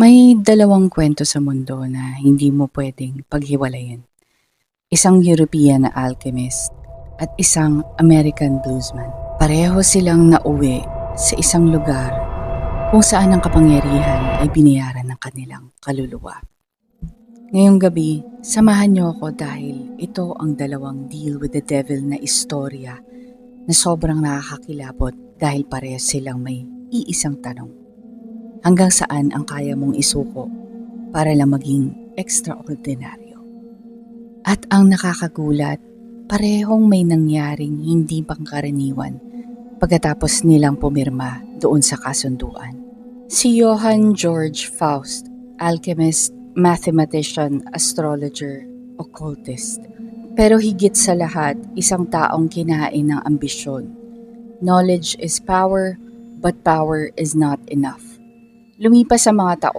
May dalawang kwento sa mundo na hindi mo pwedeng paghiwalayin. Isang European na alchemist at isang American bluesman. Pareho silang nauwi sa isang lugar kung saan ang kapangyarihan ay binayaran ng kanilang kaluluwa. Ngayong gabi, samahan niyo ako dahil ito ang dalawang deal with the devil na istorya na sobrang nakakakilabot dahil pareho silang may iisang tanong. Hanggang saan ang kaya mong isuko para lang maging extraordinaryo? At ang nakakagulat, parehong may nangyaring hindi pangkaraniwan pagkatapos nilang pumirma doon sa kasunduan. Si Johann George Faust, alchemist, mathematician, astrologer, occultist. Pero higit sa lahat, isang taong kinain ng ambisyon. Knowledge is power, but power is not enough. Lumipas sa mga taon,